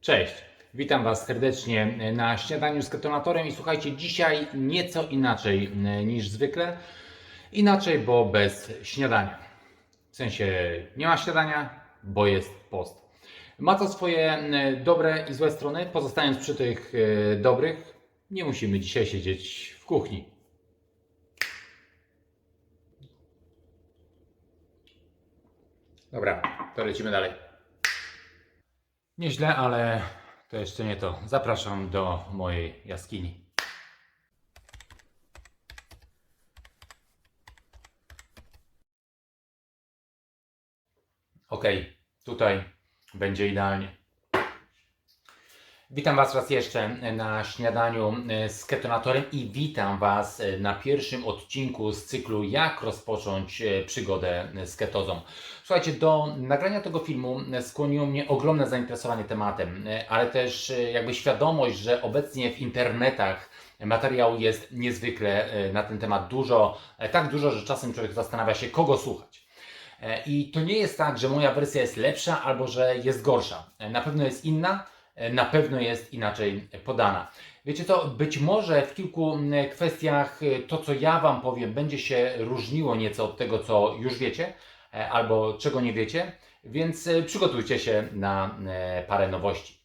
Cześć, witam Was serdecznie na śniadaniu z ketonatorem i słuchajcie, dzisiaj nieco inaczej e, niż zwykle. Inaczej, bo bez śniadania. W sensie nie ma śniadania, bo jest post. Ma to swoje e, dobre i złe strony. Pozostając przy tych e, dobrych, nie musimy dzisiaj siedzieć w kuchni. Dobra, to lecimy dalej. Nieźle, ale to jeszcze nie to. Zapraszam do mojej jaskini. Ok, tutaj będzie idealnie. Witam Was raz jeszcze na śniadaniu e, z ketonatorem i witam Was e, na pierwszym odcinku z cyklu Jak rozpocząć e, przygodę z ketozą. Słuchajcie, do nagrania tego filmu skłoniło mnie ogromne zainteresowanie tematem, ale też jakby świadomość, że obecnie w internetach materiału jest niezwykle na ten temat dużo, tak dużo, że czasem człowiek zastanawia się, kogo słuchać. I to nie jest tak, że moja wersja jest lepsza albo że jest gorsza. Na pewno jest inna, na pewno jest inaczej podana. Wiecie to, być może w kilku kwestiach y, to, co ja Wam powiem, będzie się różniło nieco od tego, co już wiecie, e, albo czego nie wiecie, więc przygotujcie się na e, parę nowości.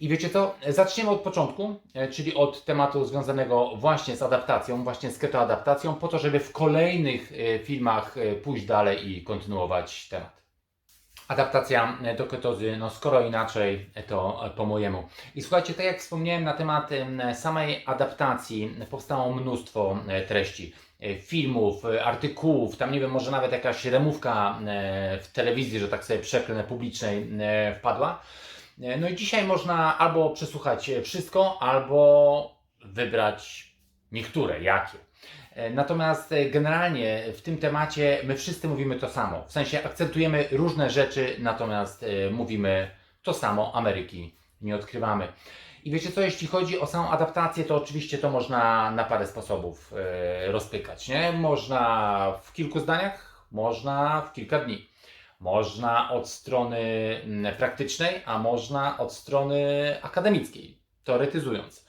I wiecie co, zaczniemy od początku, e, czyli od tematu związanego właśnie z adaptacją, właśnie z ketoadaptacją, po to, żeby w kolejnych e, filmach e, pójść dalej i kontynuować temat. Adaptacja do ketozy, no skoro inaczej, to po mojemu. I słuchajcie, tak jak wspomniałem na temat em, samej adaptacji, powstało mnóstwo e, treści. e, Filmów, e, artykułów, tam nie wiem, może nawet jakaś remówka w telewizji, że tak sobie przeklnę, publicznej wpadła. No i dzisiaj można albo przesłuchać wszystko, albo wybrać niektóre, jakie. E, Natomiast e, generalnie w tym temacie my wszyscy mówimy to samo. W sensie akcentujemy różne rzeczy, natomiast e, mówimy to samo, Ameryki nie odkrywamy. I wiecie co, jeśli chodzi o samą adaptację, to oczywiście to można na parę sposobów rozpykać. Nie? Można w kilku zdaniach, można w kilka dni. Można od strony mm, praktycznej, a można od strony akademickiej, teoretyzując.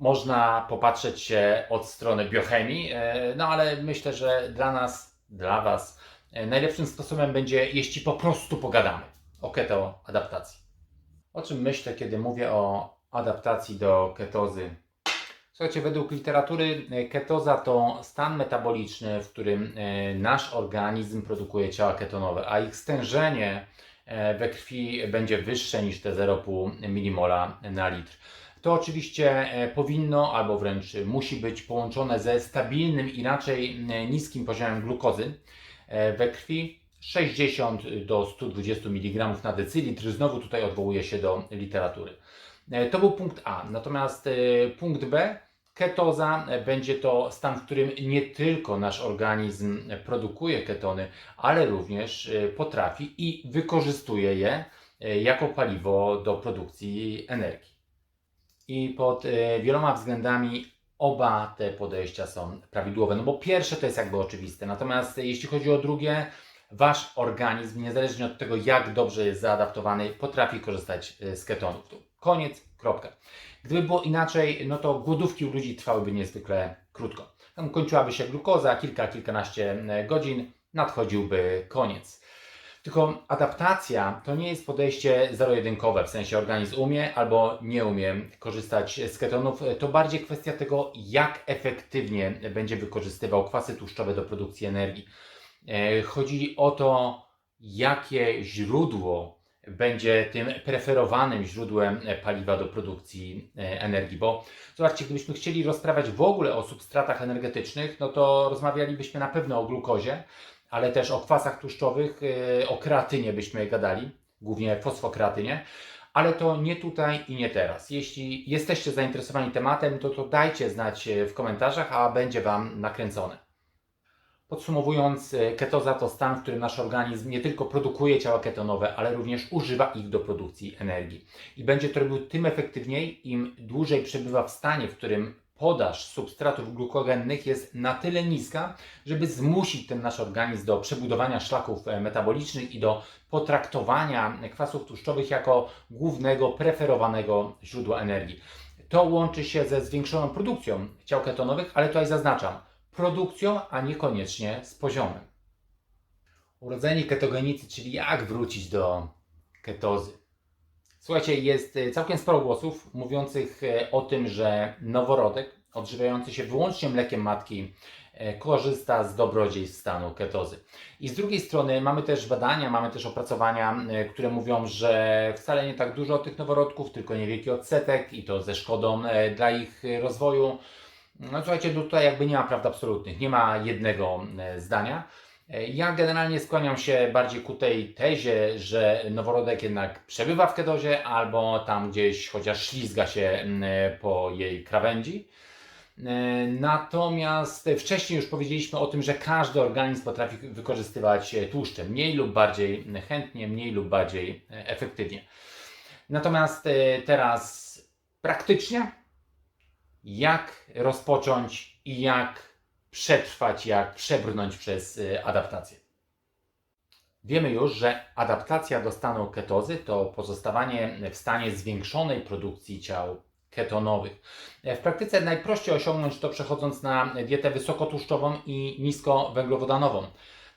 Można popatrzeć się od strony biochemii, e, no ale myślę, że dla nas, dla Was e, najlepszym sposobem będzie, jeśli po prostu pogadamy o ketoadaptacji. O czym myślę, kiedy mówię o adaptacji do ketozy? Słuchajcie, według literatury e, ketoza to stan metaboliczny, w którym nasz organizm produkuje ciała ketonowe, a ich stężenie we krwi będzie wyższe niż te 0,5 mmol na litr. To oczywiście e, powinno albo wręcz musi być połączone ze stabilnym i raczej e, niskim poziomem glukozy e, we krwi 60 do 120 mg na decylitr. Znowu tutaj odwołuję się do literatury. To był punkt A. Natomiast punkt B, ketoza będzie to stan, w którym nie tylko nasz organizm produkuje ketony, ale również potrafi i wykorzystuje je jako paliwo do produkcji energii. I pod e, wieloma względami oba te podejścia są prawidłowe. No bo pierwsze to jest jakby oczywiste. Natomiast jeśli chodzi o drugie, wasz organizm, niezależnie od tego, jak dobrze jest zaadaptowany, potrafi korzystać e, z ketonów. To Koniec, kropka. Gdyby było inaczej, no to głodówki u ludzi trwałyby niezwykle krótko. Tam kończyłaby się glukoza, kilka, kilkanaście e, godzin, nadchodziłby koniec. Tylko adaptacja to nie jest podejście zero-jedynkowe, w sensie organizm umie albo nie umie korzystać z ketonów. To bardziej kwestia tego, jak efektywnie będzie wykorzystywał kwasy tłuszczowe do produkcji energii. E, Chodzi o to, jakie źródło będzie tym preferowanym źródłem paliwa do produkcji e, energii. Bo zobaczcie, gdybyśmy chcieli rozprawiać w ogóle o substratach energetycznych, no to rozmawialibyśmy na pewno o glukozie, ale też o kwasach tłuszczowych, e, o kreatynie byśmy gadali, głównie fosfokreatynie. Ale to nie tutaj i nie teraz. Jeśli jesteście zainteresowani tematem, to, to dajcie znać e, w komentarzach, a będzie Wam nakręcone. Podsumowując, e, ketoza to stan, w którym nasz organizm nie tylko produkuje ciała ketonowe, ale również używa ich do produkcji energii. I będzie to robił tym efektywniej, im dłużej przebywa w stanie, w którym podaż substratów glukogennych jest na tyle niska, żeby zmusić ten nasz organizm do przebudowania szlaków e, metabolicznych i do potraktowania kwasów tłuszczowych jako głównego, preferowanego źródła energii. To łączy się ze zwiększoną produkcją ciał ketonowych, ale tutaj zaznaczam, produkcją, a niekoniecznie z poziomem. Urodzeni ketogenicy, czyli jak wrócić do ketozy. Słuchajcie, jest e, całkiem sporo głosów mówiących e, o tym, że noworodek odżywiający się wyłącznie mlekiem matki e, korzysta z dobrodziejstw stanu ketozy. I z drugiej strony mamy też badania, mamy też opracowania, które mówią, że wcale nie tak dużo tych noworodków, tylko niewielki odsetek i to ze szkodą dla ich rozwoju. No słuchajcie, tutaj jakby nie ma prawd absolutnych, nie ma jednego zdania. E, Ja generalnie skłaniam się bardziej ku tej tezie, że noworodek jednak przebywa w ketozie albo tam gdzieś chociaż ślizga się mm, po jej krawędzi. E, Natomiast wcześniej już powiedzieliśmy o tym, że każdy organizm potrafi wykorzystywać tłuszcze mniej lub bardziej chętnie, mniej lub bardziej efektywnie. Natomiast e, teraz praktycznie, jak rozpocząć i jak przetrwać, jak przebrnąć przez e, adaptację. Wiemy już, że adaptacja do stanu ketozy to pozostawanie w stanie zwiększonej produkcji ciał ketonowych. W praktyce najprościej osiągnąć to przechodząc na dietę wysokotłuszczową i niskowęglowodanową.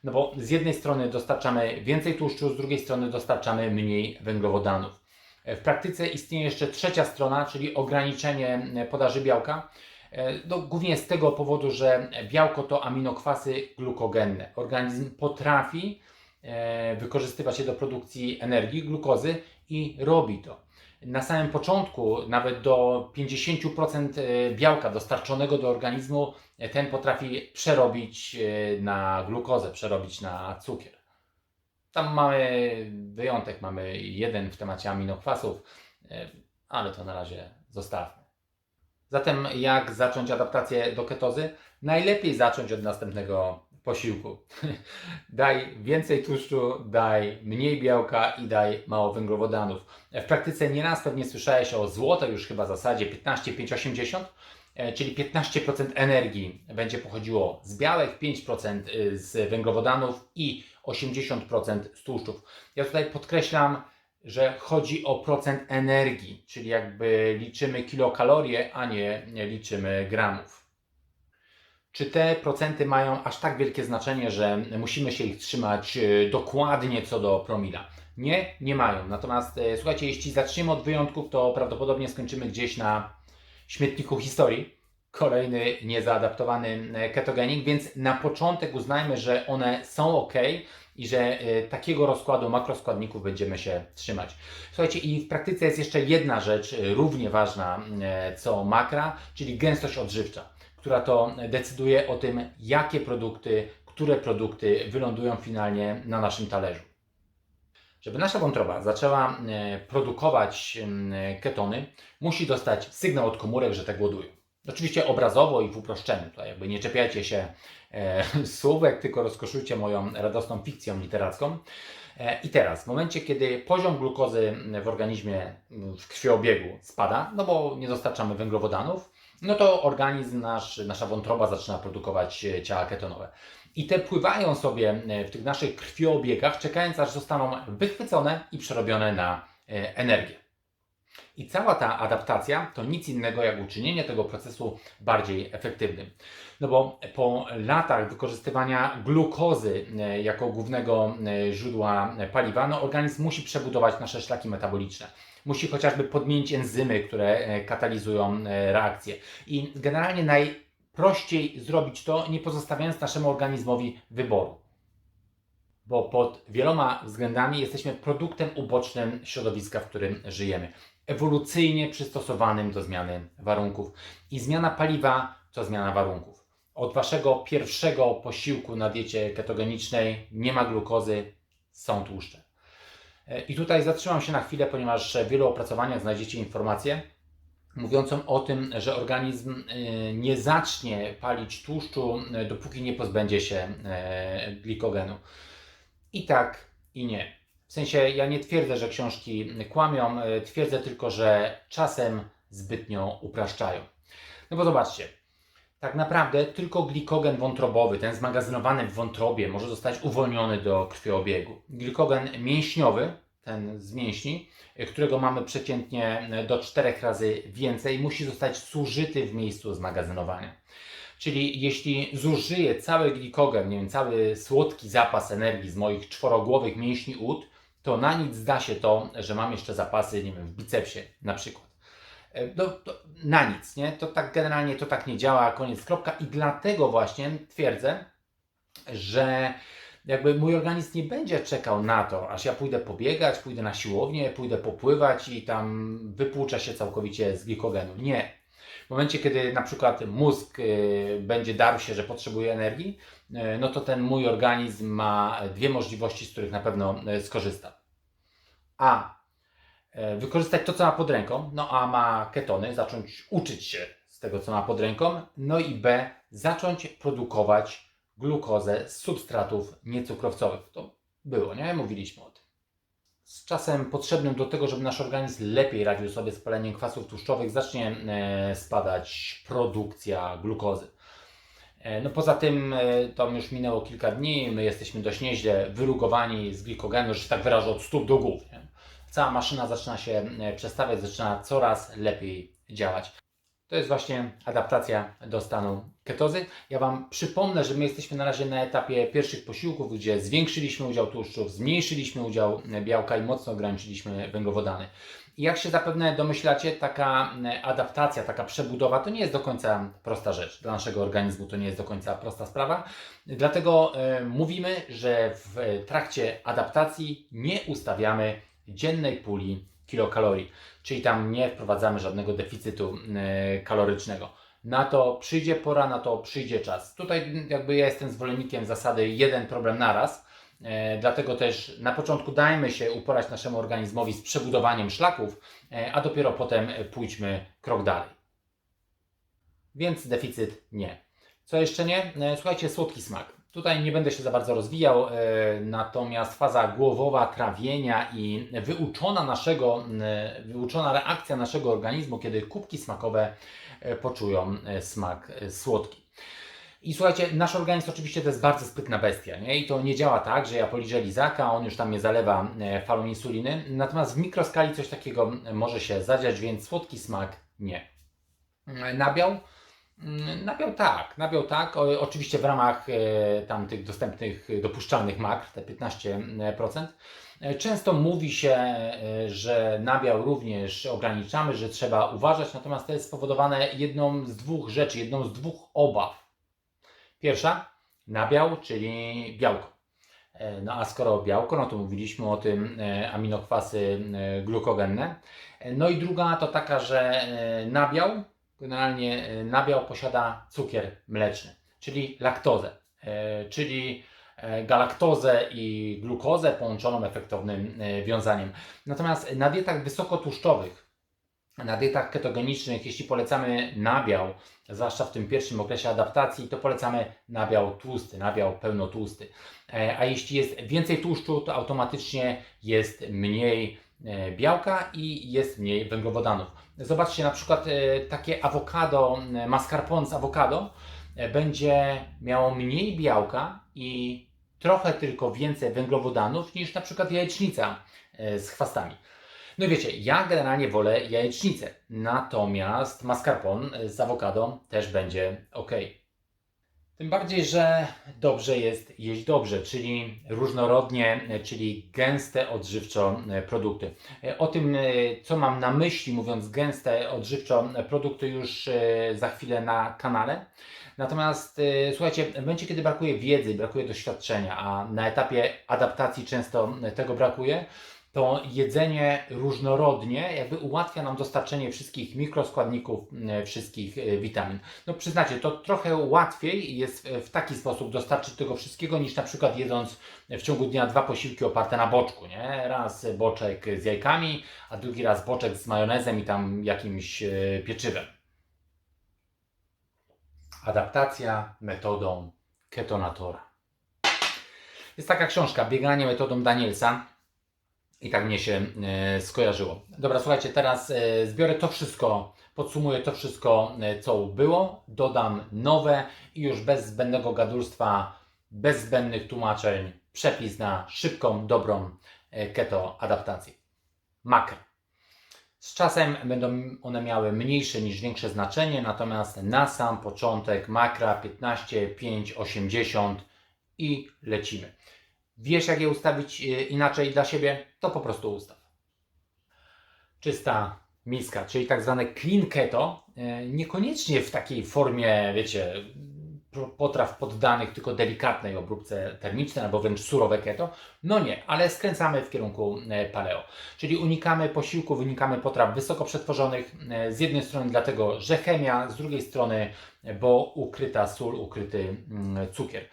No bo z jednej strony dostarczamy więcej tłuszczu, z drugiej strony dostarczamy mniej węglowodanów. W praktyce istnieje jeszcze trzecia strona, czyli ograniczenie podaży białka. E, No, głównie z tego powodu, że białko to aminokwasy glukogenne. Organizm potrafi e, wykorzystywać je do produkcji energii, glukozy i robi to. Na samym początku, nawet do 50% e, białka dostarczonego do organizmu, ten potrafi przerobić na glukozę, przerobić na cukier. Tam mamy wyjątek, mamy jeden w temacie aminokwasów, ale to na razie zostawmy. Zatem jak zacząć adaptację do ketozy? Najlepiej zacząć od następnego posiłku. daj więcej tłuszczu, daj mniej białka i daj mało węglowodanów. W praktyce nieraz pewnie słyszałeś o złotej już chyba zasadzie 15-5-80, e, czyli 15% energii będzie pochodziło z białek, 5% z węglowodanów i 80% z tłuszczów. Ja tutaj podkreślam, że chodzi o procent energii, czyli jakby liczymy kilokalorie, a nie, liczymy gramów. Czy te procenty mają aż tak wielkie znaczenie, że musimy się ich trzymać e, dokładnie co do promila? Nie, nie mają. Natomiast e, słuchajcie, jeśli zaczniemy od wyjątków, to prawdopodobnie skończymy gdzieś na śmietniku historii. Kolejny niezaadaptowany ketogenik, więc na początek uznajmy, że one są ok i że e, takiego rozkładu makroskładników będziemy się trzymać. Słuchajcie, i w praktyce jest jeszcze jedna rzecz e, równie ważna e, co makra, czyli gęstość odżywcza, która to decyduje o tym, jakie produkty, które produkty wylądują finalnie na naszym talerzu. Żeby nasza wątroba zaczęła produkować ketony, musi dostać sygnał od komórek, że te głodują. Oczywiście obrazowo i w uproszczeniu. Tutaj jakby nie czepiajcie się e, słówek, tylko rozkoszujcie moją radosną fikcją literacką. E, I teraz, w momencie, kiedy poziom glukozy w organizmie, m, w krwiobiegu spada, no bo nie dostarczamy węglowodanów, no to organizm nasz, nasza wątroba zaczyna produkować e, ciała ketonowe. I te pływają sobie e, w tych naszych krwiobiegach, czekając aż zostaną wychwycone i przerobione na e, energię. I cała ta adaptacja to nic innego jak uczynienie tego procesu bardziej efektywnym. No bo po latach wykorzystywania glukozy e, jako głównego e, źródła paliwa, no organizm musi przebudować nasze szlaki metaboliczne. Musi chociażby podmienić enzymy, które e, katalizują reakcje. I generalnie najprościej zrobić to, nie pozostawiając naszemu organizmowi wyboru bo pod wieloma względami jesteśmy produktem ubocznym środowiska, w którym żyjemy. Ewolucyjnie przystosowanym do zmiany warunków. I zmiana paliwa to zmiana warunków. Od waszego pierwszego posiłku na diecie ketogenicznej nie ma glukozy, są tłuszcze. E, I tutaj zatrzymam się na chwilę, ponieważ w wielu opracowaniach znajdziecie informację mówiącą o tym, że organizm e, nie zacznie palić tłuszczu, e, dopóki nie pozbędzie się glikogenu. I tak, i nie. W sensie ja nie twierdzę, że książki kłamią, e, twierdzę tylko, że czasem zbytnio upraszczają. No bo zobaczcie, tak naprawdę tylko glikogen wątrobowy, ten zmagazynowany w wątrobie, może zostać uwolniony do krwiobiegu. Glikogen mięśniowy, ten z mięśni, y, którego mamy przeciętnie y, do 4 razy więcej, musi zostać zużyty w miejscu zmagazynowania. Czyli jeśli zużyję cały glikogen, nie wiem, cały słodki zapas energii z moich czworogłowych mięśni ud, to na nic zda się to, że mam jeszcze zapasy, nie wiem, w bicepsie na przykład. E, No, na nic, nie? To tak generalnie to tak nie działa, koniec, kropka. I dlatego właśnie twierdzę, że jakby mój organizm nie będzie czekał na to, aż ja pójdę pobiegać, pójdę na siłownię, pójdę popływać i tam wypłuczę się całkowicie z glikogenu. Nie. W momencie, kiedy na przykład mózg y, będzie darł się, że potrzebuje energii, y, no to ten mój organizm ma dwie możliwości, z których na pewno y, skorzysta. A wykorzystać to, co ma pod ręką, no a ma ketony, zacząć uczyć się z tego, co ma pod ręką, no i B, zacząć produkować glukozę z substratów niecukrowcowych. To było, nie? Mówiliśmy o tym. Z czasem potrzebnym do tego, żeby nasz organizm lepiej radził sobie z paleniem kwasów tłuszczowych, zacznie e, spadać produkcja glukozy. E, No poza tym e, to już minęło kilka dni, my jesteśmy dość nieźle wyrugowani z glikogenu, że się tak wyrażę, od stóp do głów. Nie? Cała maszyna zaczyna się przestawiać, zaczyna coraz lepiej działać. To jest właśnie adaptacja do stanu ketozy. Ja Wam przypomnę, że my jesteśmy na razie na etapie pierwszych posiłków, gdzie zwiększyliśmy udział tłuszczów, zmniejszyliśmy udział białka i mocno ograniczyliśmy węglowodany. I jak się zapewne domyślacie, taka adaptacja, taka przebudowa to nie jest do końca prosta rzecz. Dla naszego organizmu to nie jest do końca prosta sprawa. Dlatego e, mówimy, że w trakcie adaptacji nie ustawiamy dziennej puli kilokalorii, czyli tam nie wprowadzamy żadnego deficytu e, kalorycznego. Na to przyjdzie pora, na to przyjdzie czas. Tutaj jakby ja jestem zwolennikiem zasady jeden problem naraz, e, dlatego też na początku dajmy się uporać naszemu organizmowi z przebudowaniem szlaków, e, a dopiero potem pójdźmy krok dalej. Więc deficyt nie. Co jeszcze nie? Słuchajcie, słodki smak. Tutaj nie będę się za bardzo rozwijał, e, natomiast faza głowowa trawienia i wyuczona, naszego, e, wyuczona reakcja naszego organizmu, kiedy kubki smakowe e, poczują smak słodki. I słuchajcie, nasz organizm oczywiście to jest bardzo sprytna bestia, nie? I to nie działa tak, że ja poliżę lizaka, on już tam mnie zalewa falą insuliny. Natomiast w mikroskali coś takiego może się zadziać, więc słodki smak nie. Nabiał? Mm, Nabiał tak, nabiał tak, o, oczywiście w ramach e, tam tych dostępnych, dopuszczalnych makr, te 15%. E, Często mówi się, e, że nabiał również ograniczamy, że trzeba uważać, natomiast to jest spowodowane jedną z dwóch rzeczy, jedną z dwóch obaw. Pierwsza, nabiał, czyli białko. E, No a skoro białko, no to mówiliśmy o tym aminokwasy glukogenne. No i druga to taka, że nabiał, generalnie e, nabiał posiada cukier mleczny, czyli laktozę, e, czyli e, galaktozę i glukozę połączoną efektownym wiązaniem. Natomiast na dietach wysokotłuszczowych, na dietach ketogenicznych, jeśli polecamy nabiał, zwłaszcza w tym pierwszym okresie adaptacji, to polecamy nabiał tłusty, nabiał pełnotłusty. A jeśli jest więcej tłuszczu, to automatycznie jest mniej białka i jest mniej węglowodanów. Zobaczcie na przykład e, takie awokado, e, mascarpone z awokado e, będzie miało mniej białka i trochę tylko więcej węglowodanów niż na przykład jajecznica e, z chwastami. No i wiecie, ja generalnie wolę jajecznicę, natomiast mascarpone z awokado też będzie ok. Tym bardziej, że dobrze jest jeść dobrze, czyli różnorodnie, czyli gęste odżywczo produkty. O tym, co mam na myśli, mówiąc gęste odżywczo produkty, już e, za chwilę na kanale. Natomiast e, słuchajcie, w momencie, kiedy brakuje wiedzy, brakuje doświadczenia, a na etapie adaptacji często tego brakuje, to jedzenie różnorodnie jakby ułatwia nam dostarczenie wszystkich mikroskładników, wszystkich e, witamin. No przyznacie, to trochę łatwiej jest w taki sposób dostarczyć tego wszystkiego, niż na przykład jedząc w ciągu dnia dwa posiłki oparte na boczku, nie? Raz boczek z jajkami, a drugi raz boczek z majonezem i tam jakimś e, pieczywem. Adaptacja metodą ketonatora. Jest taka książka, Bieganie metodą Danielsa. I tak mnie się e, skojarzyło. Dobra, słuchajcie, teraz e, zbiorę to wszystko, podsumuję to wszystko, e, co było, dodam nowe i już bez zbędnego gadulstwa, bez zbędnych tłumaczeń, przepis na szybką, dobrą keto adaptację. Makro. Z czasem będą one miały mniejsze niż większe znaczenie, natomiast na sam początek makra 15, 5, 80 i lecimy. Wiesz, jak je ustawić e, inaczej dla siebie? To po prostu ustaw. Czysta miska, czyli tak zwane clean keto, e, niekoniecznie w takiej formie, wiecie, potraw poddanych tylko delikatnej obróbce termicznej albo wręcz surowe keto. No nie, ale skręcamy w kierunku e, paleo. Czyli unikamy posiłku, unikamy potraw wysoko przetworzonych. Z jednej strony dlatego, że chemia, z drugiej strony, bo ukryta sól, ukryty mm, cukier.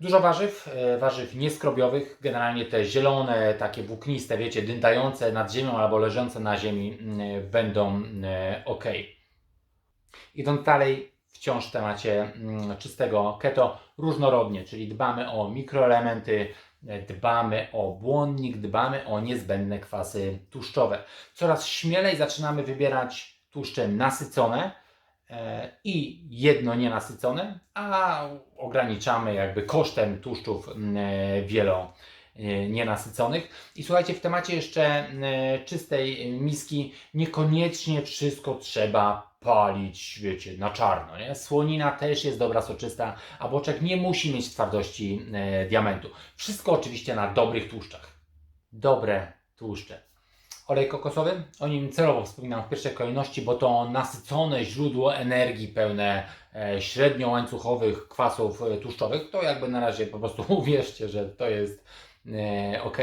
Dużo warzyw, e, warzyw nieskrobiowych, generalnie te zielone, takie włókniste, wiecie, dyndające nad ziemią albo leżące na ziemi mm, będą ok. Idąc dalej, wciąż w temacie mm, czystego keto, różnorodnie, czyli dbamy o mikroelementy, dbamy o błonnik, dbamy o niezbędne kwasy tłuszczowe. Coraz śmielej zaczynamy wybierać tłuszcze nasycone i jedno nienasycone, a ograniczamy jakby kosztem tłuszczów e, wielo e, nienasyconych. I słuchajcie, w temacie jeszcze e, czystej miski niekoniecznie wszystko trzeba palić, wiecie, na czarno, nie? Słonina też jest dobra, soczysta, a boczek nie musi mieć twardości e, diamentu. Wszystko oczywiście na dobrych tłuszczach. Dobre tłuszcze. Olej kokosowy, o nim celowo wspominam w pierwszej kolejności, bo to nasycone źródło energii pełne e, średnio łańcuchowych kwasów e, tłuszczowych. To jakby na razie po prostu uwierzcie, że to jest e, ok.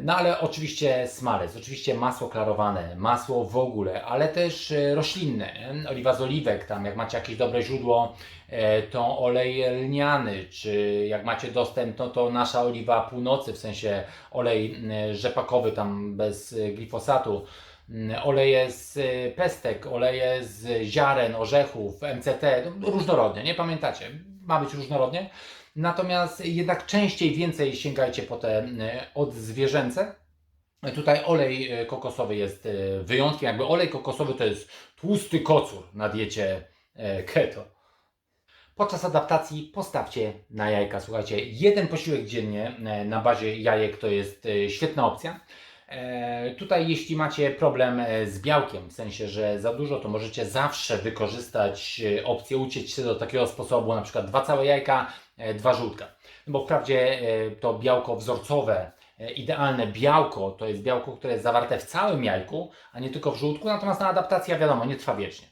No ale oczywiście smalec, oczywiście masło klarowane, masło w ogóle, ale też e, roślinne, oliwa z oliwek, tam jak macie jakieś dobre źródło, e, to olej lniany, czy jak macie dostęp, to, to nasza oliwa północy, w sensie olej e, rzepakowy tam bez glifosatu, Mm, oleje z pestek, oleje z ziaren, orzechów, MCT, no, różnorodnie, nie pamiętacie? Ma być różnorodnie. Natomiast jednak częściej więcej sięgajcie po te e, odzwierzęce. Tutaj olej e, kokosowy jest e, wyjątkiem. Jakby olej kokosowy to jest tłusty kocur na diecie keto. Podczas adaptacji postawcie na jajka. Słuchajcie, jeden posiłek dziennie na bazie jajek to jest świetna opcja. Tutaj, jeśli macie problem z białkiem, w sensie, że za dużo, to możecie zawsze wykorzystać opcję uciec się do takiego sposobu, na przykład dwa całe jajka, dwa żółtka. Bo wprawdzie e, to białko wzorcowe, e, idealne białko, to jest białko, które jest zawarte w całym jajku, a nie tylko w żółtku, natomiast na adaptacja, wiadomo, nie trwa wiecznie.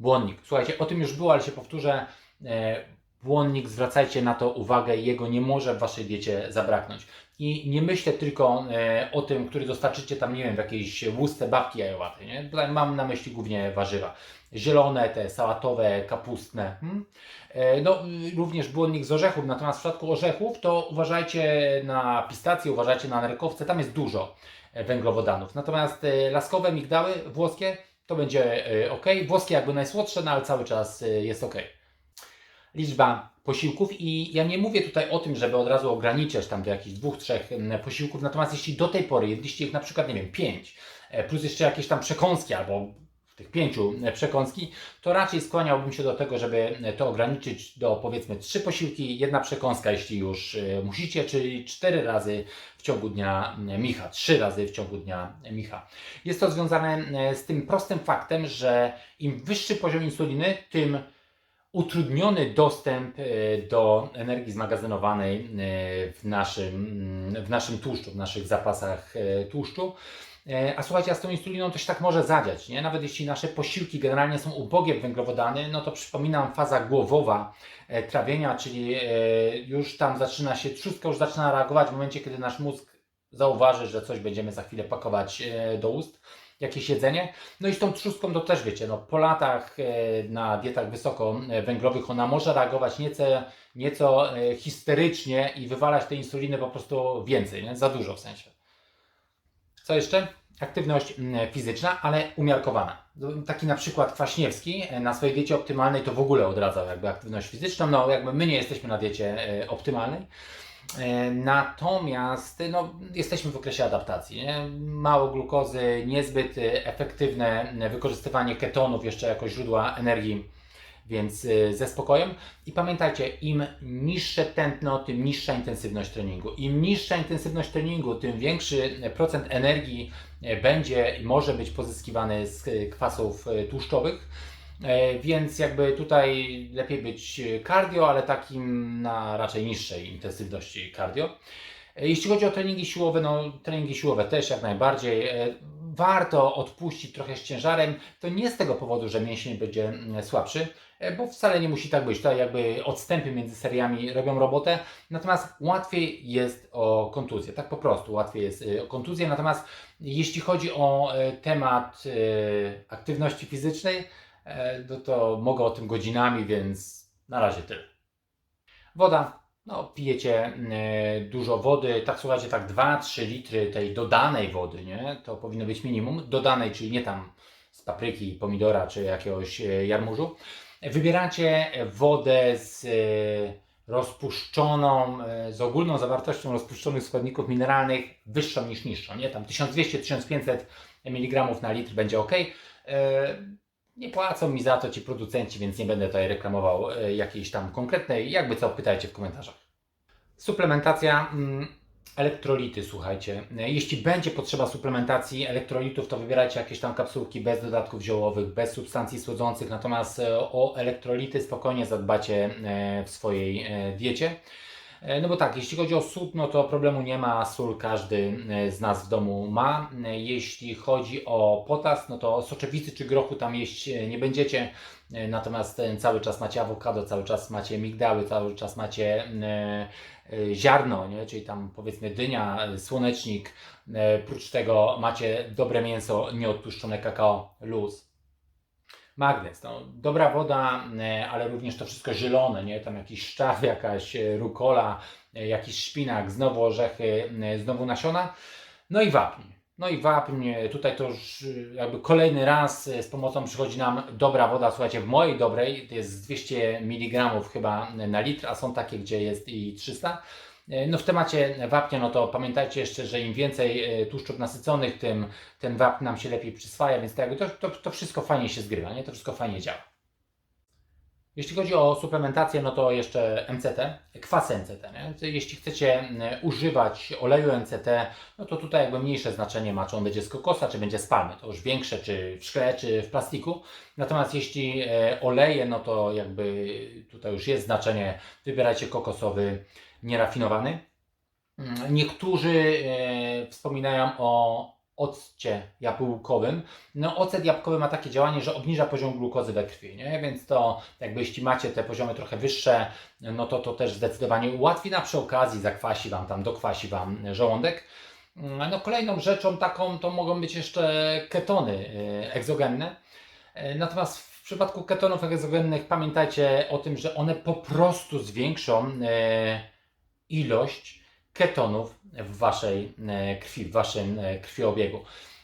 Błonnik. Słuchajcie, o tym już było, ale się powtórzę. E, Błonnik, zwracajcie na to uwagę, jego nie może w Waszej diecie zabraknąć. I nie myślę tylko e, o tym, który dostarczycie tam, nie wiem, w jakiejś łuste babki jajowatej. Nie? Mam na myśli głównie warzywa. Zielone, te sałatowe, kapustne. Hmm? E, no, również błonnik z orzechów, natomiast w przypadku orzechów to uważajcie na pistacje, uważajcie na nerkowce, tam jest dużo e, węglowodanów. Natomiast e, laskowe migdały włoskie to będzie ok. Włoskie jakby najsłodsze, no ale cały czas jest ok liczba posiłków i ja nie mówię tutaj o tym, żeby od razu ograniczać tam do jakichś dwóch, trzech posiłków, natomiast jeśli do tej pory jedliście ich na przykład, nie wiem, pięć, plus jeszcze jakieś tam przekąski albo tych pięciu e, przekąski, to raczej skłaniałbym się do tego, żeby e, to ograniczyć do powiedzmy trzy posiłki, jedna przekąska, jeśli już e, musicie, czyli cztery razy w ciągu dnia micha, trzy razy w ciągu dnia micha. Jest to związane z tym prostym faktem, że im wyższy poziom insuliny, tym utrudniony dostęp do energii zmagazynowanej w naszym, mm, w naszym tłuszczu, w naszych zapasach tłuszczu. E, A słuchajcie, a z tą insuliną to się tak może zadziać, nie? Nawet jeśli nasze posiłki generalnie są ubogie w węglowodany, no to przypominam faza głowowa e, trawienia, czyli e, już tam zaczyna się, trzustka już zaczyna reagować w momencie, kiedy nasz mózg zauważy, że coś będziemy za chwilę pakować do ust jakieś jedzenie. No i z tą trzustką to też wiecie, no po latach na dietach wysokowęglowych ona może reagować nieco, nieco histerycznie i wywalać tej insuliny po prostu więcej, nie? za dużo w sensie. Co jeszcze? Aktywność mm, fizyczna, ale umiarkowana. Taki na przykład Kwaśniewski e, na swojej diecie optymalnej to w ogóle odradzał jakby aktywność fizyczną. No jakby my nie jesteśmy na diecie e, optymalnej. E, Natomiast no, jesteśmy w okresie adaptacji. Nie? Mało glukozy, niezbyt efektywne wykorzystywanie ketonów jeszcze jako źródła energii, więc e, ze spokojem. I pamiętajcie, im niższe tętno, tym niższa intensywność treningu. Im niższa intensywność treningu, tym większy procent energii e, będzie i może być pozyskiwany z e, kwasów e, tłuszczowych. Więc jakby tutaj lepiej być cardio, ale takim na raczej niższej intensywności cardio. Jeśli chodzi o treningi siłowe, no treningi siłowe też jak najbardziej. Warto odpuścić trochę z ciężarem. To nie z tego powodu, że mięsień będzie mm, słabszy, bo wcale nie musi tak być. Tutaj jakby odstępy między seriami robią robotę. Natomiast łatwiej jest o kontuzję. Tak po prostu łatwiej jest e, o kontuzję. Natomiast jeśli chodzi o e, temat e, aktywności fizycznej, E, no to mogę o tym godzinami, więc na razie tyle. Woda. No, pijecie e, dużo wody, tak słuchajcie, tak 2-3 litry tej dodanej wody, nie? To powinno być minimum. Dodanej, czyli nie tam z papryki, pomidora czy jakiegoś e, jarmużu. Wybieracie wodę z e, rozpuszczoną, e, z ogólną zawartością rozpuszczonych składników mineralnych wyższą niż niższą, nie? Tam 1200-1500 mg na litr będzie ok. Nie płacą mi za to ci producenci, więc nie będę tutaj reklamował e, jakiejś tam konkretnej. Jakby co, pytajcie w komentarzach. Suplementacja. Elektrolity, słuchajcie. Jeśli będzie potrzeba suplementacji elektrolitów, to wybierajcie jakieś tam kapsułki bez dodatków ziołowych, bez substancji słodzących. Natomiast e, o elektrolity spokojnie zadbacie e, w swojej e, diecie. E, No bo tak, jeśli chodzi o sód, no to problemu nie ma, sól każdy e, z nas w domu ma. E, Jeśli chodzi o potas, no to soczewicy czy grochu tam jeść nie będziecie, natomiast cały czas macie awokado, cały czas macie migdały, cały czas macie e, ziarno, nie? czyli tam powiedzmy dynia, słonecznik, prócz tego macie dobre mięso, nieodtłuszczone kakao, luz. Magnez, no, dobra woda, e, ale również to wszystko zielone, nie? Tam jakiś szczaw, jakaś e, rukola, e, jakiś szpinak, znowu orzechy, znowu nasiona, no i wapń. No i wapń, tutaj to już jakby kolejny raz z pomocą przychodzi nam dobra woda, słuchajcie, w mojej dobrej to jest 200 mg chyba na litr, a są takie, gdzie jest i 300. E, No w temacie wapnia, no to pamiętajcie jeszcze, że im więcej e, tłuszczów nasyconych, tym ten wapń nam się lepiej przyswaja, więc jakby to, to, to wszystko fajnie się zgrywa, nie? To wszystko fajnie działa. Jeśli chodzi o suplementację, no to jeszcze MCT, kwasy MCT. Nie? Jeśli chcecie używać oleju MCT, no to tutaj jakby mniejsze znaczenie ma, czy on będzie z kokosa, czy będzie z palmy. To już większe, czy w szkle, czy w plastiku. Natomiast jeśli e, oleje, no to jakby tutaj już jest znaczenie, wybierajcie kokosowy, nierafinowany. Niektórzy e, wspominają o occie jabłkowym. No ocet jabłkowy ma takie działanie, że obniża poziom glukozy we krwi, nie? Więc to jakby jeśli macie te poziomy trochę wyższe, no to to też zdecydowanie ułatwi, na przy okazji zakwasi Wam tam, dokwasi Wam żołądek. No kolejną rzeczą taką to mogą być jeszcze ketony e, egzogenne. E, Natomiast w przypadku ketonów egzogennych pamiętajcie o tym, że one po prostu zwiększą ilość ketonów w Waszej e, krwi, w Waszym e, krwiobiegu.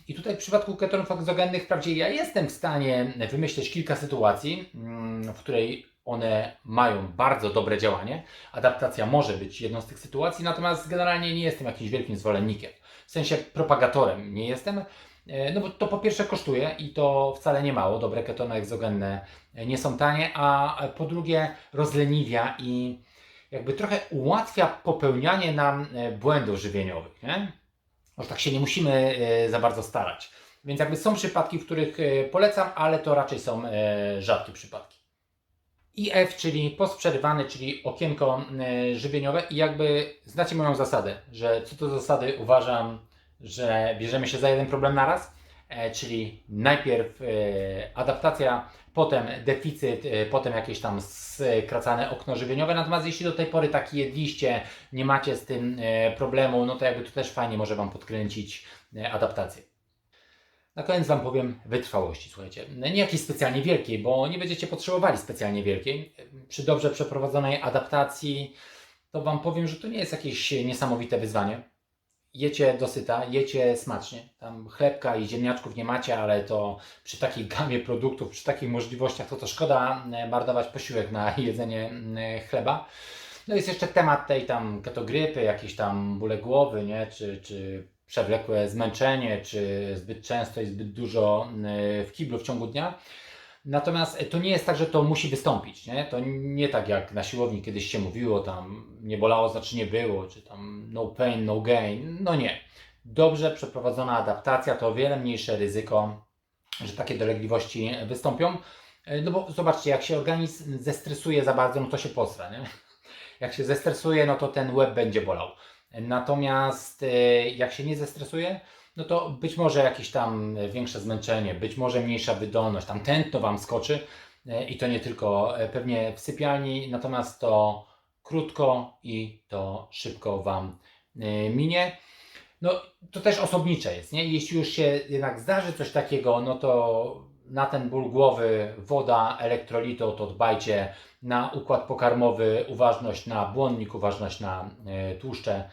I tutaj w przypadku ketonów egzogennych, wprawdzie ja jestem w stanie wymyśleć kilka sytuacji, mm, w której one mają bardzo dobre działanie. Adaptacja może być jedną z tych sytuacji, natomiast generalnie nie jestem jakimś wielkim zwolennikiem. W sensie propagatorem nie jestem, e, no bo to po pierwsze kosztuje i to wcale nie mało. Dobre ketony egzogenne nie są tanie, a po drugie rozleniwia i jakby trochę ułatwia popełnianie nam e, błędów żywieniowych. Nie? Może tak się nie musimy e, za bardzo starać. Więc jakby są przypadki, w których e, polecam, ale to raczej są rzadkie przypadki. IF, czyli postprzerywany, czyli okienko żywieniowe i jakby znacie moją zasadę, że co do zasady uważam, że bierzemy się za jeden problem naraz, e, czyli najpierw e, adaptacja, potem deficyt, e, potem jakieś tam skracane okno żywieniowe. Natomiast jeśli do tej pory tak jedliście, nie macie z tym e, problemu, no to jakby to też fajnie może Wam podkręcić e, adaptację. Na koniec Wam powiem wytrwałości, słuchajcie. Nie jakiejś specjalnie wielkiej, bo nie będziecie potrzebowali specjalnie wielkiej. Przy dobrze przeprowadzonej adaptacji, to Wam powiem, że to nie jest jakieś niesamowite wyzwanie. Jecie dosyta, jecie smacznie. Tam chlebka i ziemniaczków nie macie, ale to przy takiej gamie produktów, przy takich możliwościach, to to szkoda e, marnować posiłek na jedzenie e, chleba. No jest jeszcze temat tej tam ketogrypy, jakieś tam bóle głowy, nie? Czy, czy przewlekłe zmęczenie, czy zbyt często i zbyt dużo y, w kiblu w ciągu dnia. Natomiast to nie jest tak, że to musi wystąpić, nie? To nie tak jak na siłowni kiedyś się mówiło, tam nie bolało, znaczy nie było, czy tam no pain, no gain. No nie. Dobrze przeprowadzona adaptacja to o wiele mniejsze ryzyko, że takie dolegliwości wystąpią. No bo zobaczcie, jak się organizm zestresuje za bardzo, no to się posra, nie? Jak się zestresuje, no to ten łeb będzie bolał. Natomiast e, jak się nie zestresuje, no to być może jakieś tam większe zmęczenie, być może mniejsza wydolność, tam tętno Wam skoczy e, i to nie tylko e, pewnie w sypialni, natomiast to krótko i to szybko Wam minie. No to też osobnicze jest, nie? Jeśli już się jednak zdarzy coś takiego, no to na ten ból głowy, woda, elektrolito, to dbajcie na układ pokarmowy, uważność na błonnik, uważność na e, tłuszcze.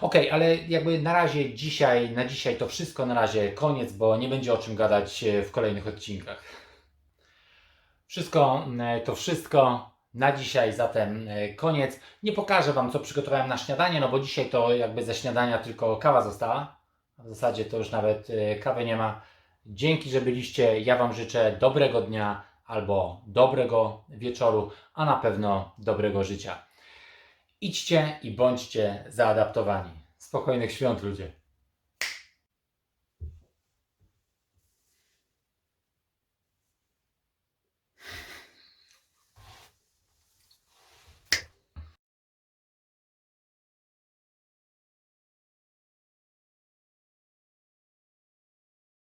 Ok, ale jakby na razie dzisiaj, na dzisiaj to wszystko, na razie koniec, bo nie będzie o czym gadać e, w kolejnych odcinkach. Wszystko e, to wszystko na dzisiaj, zatem e, koniec. Nie pokażę Wam, co przygotowałem na śniadanie, no bo dzisiaj to jakby ze śniadania tylko kawa została. W zasadzie to już nawet kawy nie ma. Dzięki, że byliście. Ja Wam życzę dobrego dnia albo dobrego wieczoru, a na pewno dobrego życia. Idźcie i bądźcie zaadaptowani. Spokojnych świąt, ludzie.